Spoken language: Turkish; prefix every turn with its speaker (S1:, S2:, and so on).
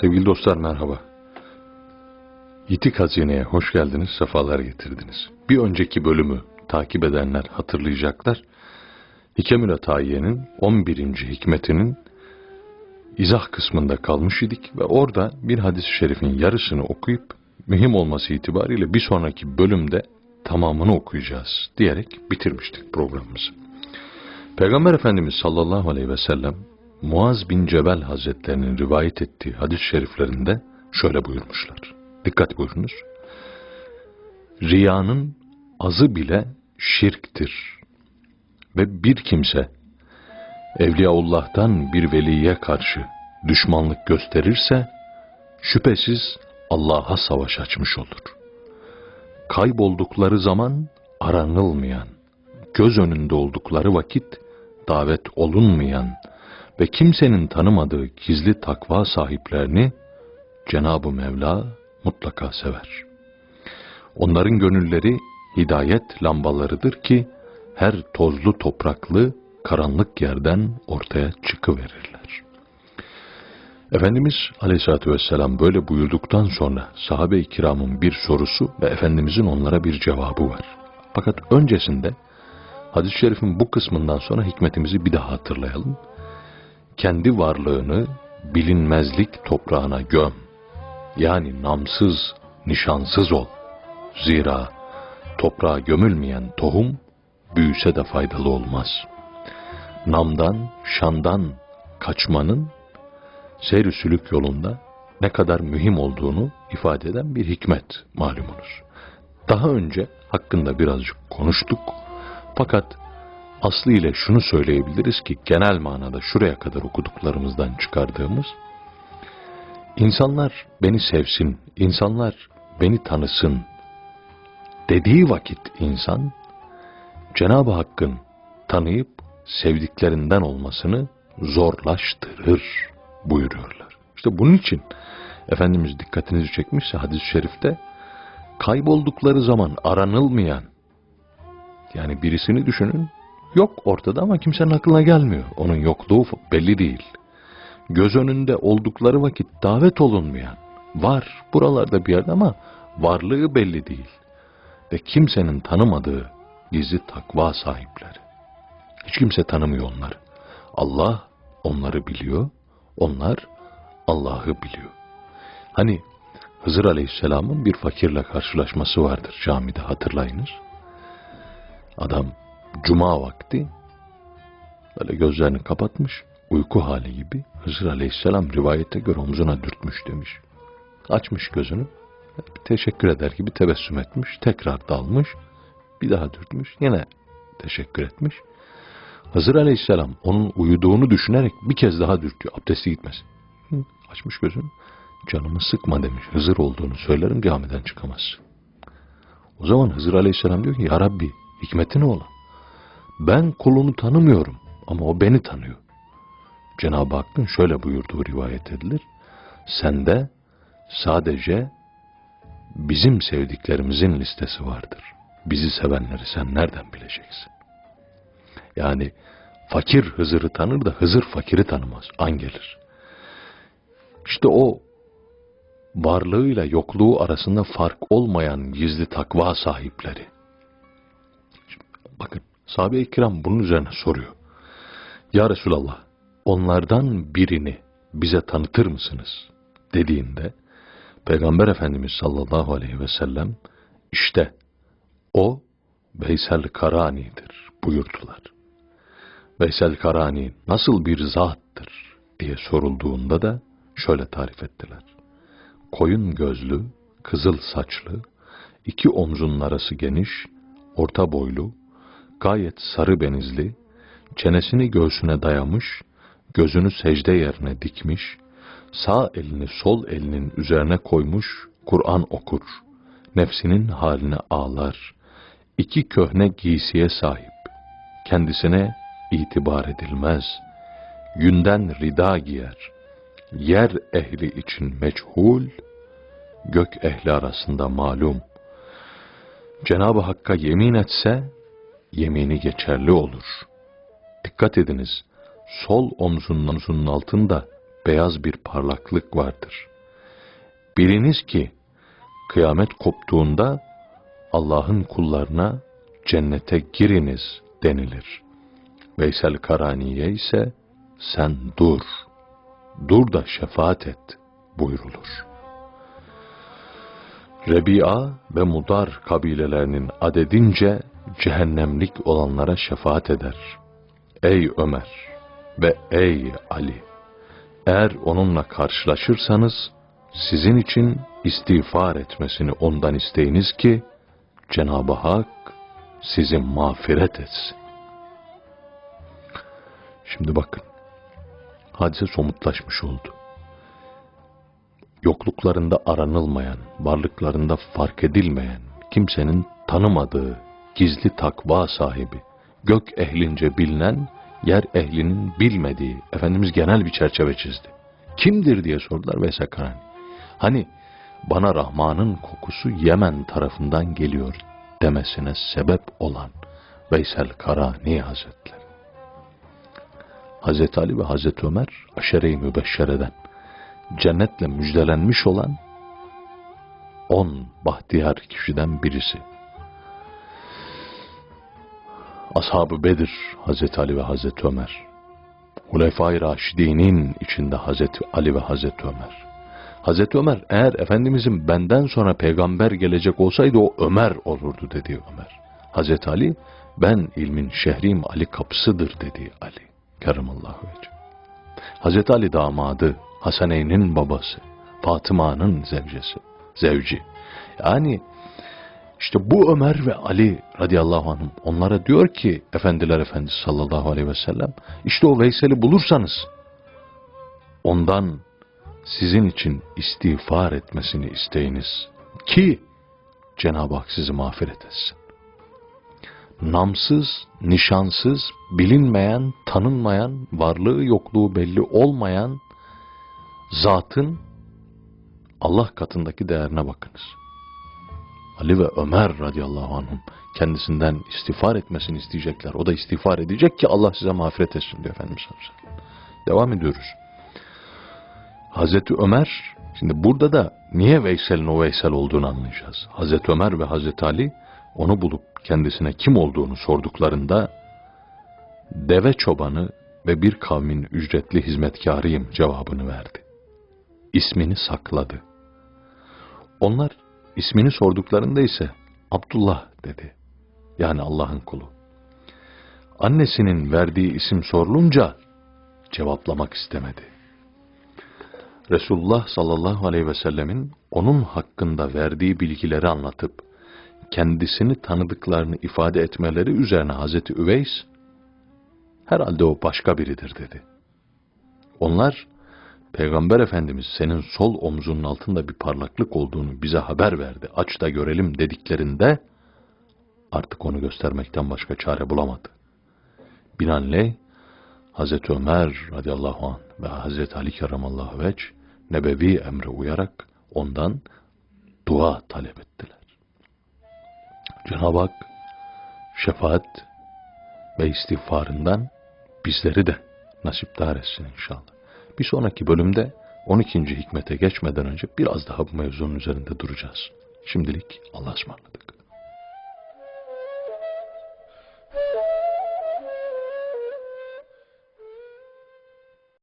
S1: Sevgili dostlar merhaba. Yitik Hazine'ye hoş geldiniz, sefalar getirdiniz. Bir önceki bölümü takip edenler hatırlayacaklar. Hikemül Atayiye'nin 11. hikmetinin izah kısmında kalmış idik ve orada bir hadis-i şerifin yarısını okuyup mühim olması itibariyle bir sonraki bölümde tamamını okuyacağız diyerek bitirmiştik programımızı. Peygamber Efendimiz sallallahu aleyhi ve sellem Muaz bin Cebel Hazretlerinin rivayet ettiği hadis-i şeriflerinde şöyle buyurmuşlar. Dikkat buyurunuz. Riyanın azı bile şirktir. Ve bir kimse Evliyaullah'tan bir veliye karşı düşmanlık gösterirse şüphesiz Allah'a savaş açmış olur. Kayboldukları zaman aranılmayan, göz önünde oldukları vakit davet olunmayan ve kimsenin tanımadığı gizli takva sahiplerini Cenab-ı Mevla mutlaka sever. Onların gönülleri hidayet lambalarıdır ki her tozlu topraklı karanlık yerden ortaya çıkıverirler. Efendimiz Aleyhisselatü Vesselam böyle buyurduktan sonra sahabe-i kiramın bir sorusu ve Efendimizin onlara bir cevabı var. Fakat öncesinde hadis-i şerifin bu kısmından sonra hikmetimizi bir daha hatırlayalım. Kendi varlığını bilinmezlik toprağına göm. Yani namsız, nişansız ol. Zira toprağa gömülmeyen tohum büyüse de faydalı olmaz. Namdan, şandan kaçmanın seyr sülük yolunda ne kadar mühim olduğunu ifade eden bir hikmet malumunuz. Daha önce hakkında birazcık konuştuk. Fakat aslı ile şunu söyleyebiliriz ki genel manada şuraya kadar okuduklarımızdan çıkardığımız insanlar beni sevsin, insanlar beni tanısın dediği vakit insan Cenab-ı Hakk'ın tanıyıp sevdiklerinden olmasını zorlaştırır buyuruyorlar. İşte bunun için Efendimiz dikkatinizi çekmişse hadis-i şerifte kayboldukları zaman aranılmayan yani birisini düşünün yok ortada ama kimsenin aklına gelmiyor. Onun yokluğu belli değil. Göz önünde oldukları vakit davet olunmayan var buralarda bir yerde ama varlığı belli değil. Ve kimsenin tanımadığı gizli takva sahipleri. Hiç kimse tanımıyor onları. Allah onları biliyor, onlar Allah'ı biliyor. Hani Hızır Aleyhisselam'ın bir fakirle karşılaşması vardır camide hatırlayınız. Adam cuma vakti böyle gözlerini kapatmış, uyku hali gibi Hızır Aleyhisselam rivayete göre omzuna dürtmüş demiş. Açmış gözünü, teşekkür eder gibi tebessüm etmiş, tekrar dalmış, bir daha dürtmüş, yine teşekkür etmiş. Hızır Aleyhisselam onun uyuduğunu düşünerek bir kez daha dürtüyor, abdesti gitmesin. Hı, açmış gözünü, canımı sıkma demiş, Hızır olduğunu söylerim camiden çıkamaz. O zaman Hızır Aleyhisselam diyor ki, Ya Rabbi, hikmetin oğlan. Ben kulunu tanımıyorum ama o beni tanıyor. Cenab-ı Hakk'ın şöyle buyurduğu rivayet edilir. Sende sadece bizim sevdiklerimizin listesi vardır. Bizi sevenleri sen nereden bileceksin? Yani fakir Hızır'ı tanır da Hızır fakiri tanımaz. An gelir. İşte o varlığıyla yokluğu arasında fark olmayan gizli takva sahipleri. Şimdi bakın sahabe-i kiram bunun üzerine soruyor. Ya Resulallah onlardan birini bize tanıtır mısınız? dediğinde Peygamber Efendimiz sallallahu aleyhi ve sellem işte o Veysel Karani'dir buyurdular. Veysel Karani nasıl bir zattır diye sorulduğunda da şöyle tarif ettiler. Koyun gözlü, kızıl saçlı, iki omzunun arası geniş, orta boylu, gayet sarı benizli, çenesini göğsüne dayamış, gözünü secde yerine dikmiş, sağ elini sol elinin üzerine koymuş, Kur'an okur, nefsinin haline ağlar, iki köhne giysiye sahip, kendisine itibar edilmez, yünden rida giyer, yer ehli için meçhul, gök ehli arasında malum. Cenab-ı Hakk'a yemin etse, yemini geçerli olur. Dikkat ediniz, sol omzunun altında beyaz bir parlaklık vardır. Biliniz ki kıyamet koptuğunda Allah'ın kullarına cennete giriniz denilir. Veysel Karaniye ise sen dur, dur da şefaat et buyrulur. Rebi'a ve Mudar kabilelerinin adedince cehennemlik olanlara şefaat eder. Ey Ömer ve ey Ali! Eğer onunla karşılaşırsanız, sizin için istiğfar etmesini ondan isteyiniz ki, Cenab-ı Hak sizi mağfiret etsin. Şimdi bakın, hadise somutlaşmış oldu. Yokluklarında aranılmayan, varlıklarında fark edilmeyen, kimsenin tanımadığı, gizli takva sahibi, gök ehlince bilinen, yer ehlinin bilmediği, Efendimiz genel bir çerçeve çizdi. Kimdir diye sordular Veysel Karani. Hani bana Rahman'ın kokusu Yemen tarafından geliyor demesine sebep olan Veysel Karani Hazretleri. Hazreti Ali ve Hazreti Ömer aşere-i mübeşşereden cennetle müjdelenmiş olan on bahtiyar kişiden birisi. Ashab-ı Bedir Hazreti Ali ve Hazreti Ömer. Hulefai Raşidinin içinde Hazreti Ali ve Hazreti Ömer. Hazreti Ömer eğer Efendimizin benden sonra peygamber gelecek olsaydı o Ömer olurdu dedi Ömer. Hazreti Ali ben ilmin şehriyim Ali kapısıdır dedi Ali. Kerimallahu vece. Hazreti Ali damadı, Hasaneyn'in babası, Fatıma'nın zevcesi, zevci. Yani işte bu Ömer ve Ali radıyallahu anhüm onlara diyor ki Efendiler Efendisi sallallahu aleyhi ve sellem işte o Veysel'i bulursanız ondan sizin için istiğfar etmesini isteyiniz ki Cenab-ı Hak sizi mağfiret etsin. Namsız, nişansız, bilinmeyen, tanınmayan, varlığı yokluğu belli olmayan zatın Allah katındaki değerine bakınız. Ali ve Ömer radıyallahu anhum kendisinden istiğfar etmesini isteyecekler. O da istiğfar edecek ki Allah size mağfiret etsin diyor Efendimiz. Devam ediyoruz. Hazreti Ömer, şimdi burada da niye Veysel'in o Veysel olduğunu anlayacağız. Hazreti Ömer ve Hazreti Ali onu bulup kendisine kim olduğunu sorduklarında deve çobanı ve bir kavmin ücretli hizmetkarıyım cevabını verdi. İsmini sakladı. Onlar ismini sorduklarında ise Abdullah dedi. Yani Allah'ın kulu. Annesinin verdiği isim sorulunca cevaplamak istemedi. Resulullah sallallahu aleyhi ve sellemin onun hakkında verdiği bilgileri anlatıp kendisini tanıdıklarını ifade etmeleri üzerine Hazreti Üveys herhalde o başka biridir dedi. Onlar Peygamber Efendimiz senin sol omzunun altında bir parlaklık olduğunu bize haber verdi. Aç da görelim dediklerinde artık onu göstermekten başka çare bulamadı. Binaenaleyh Hazreti Ömer radıyallahu anh ve Hazreti Ali keramallahu veç nebevi emre uyarak ondan dua talep ettiler. Cenab-ı Hak şefaat ve istiğfarından bizleri de nasipdar etsin inşallah. Bir sonraki bölümde 12. hikmete geçmeden önce biraz daha bu mevzunun üzerinde duracağız. Şimdilik Allah'a ısmarladık.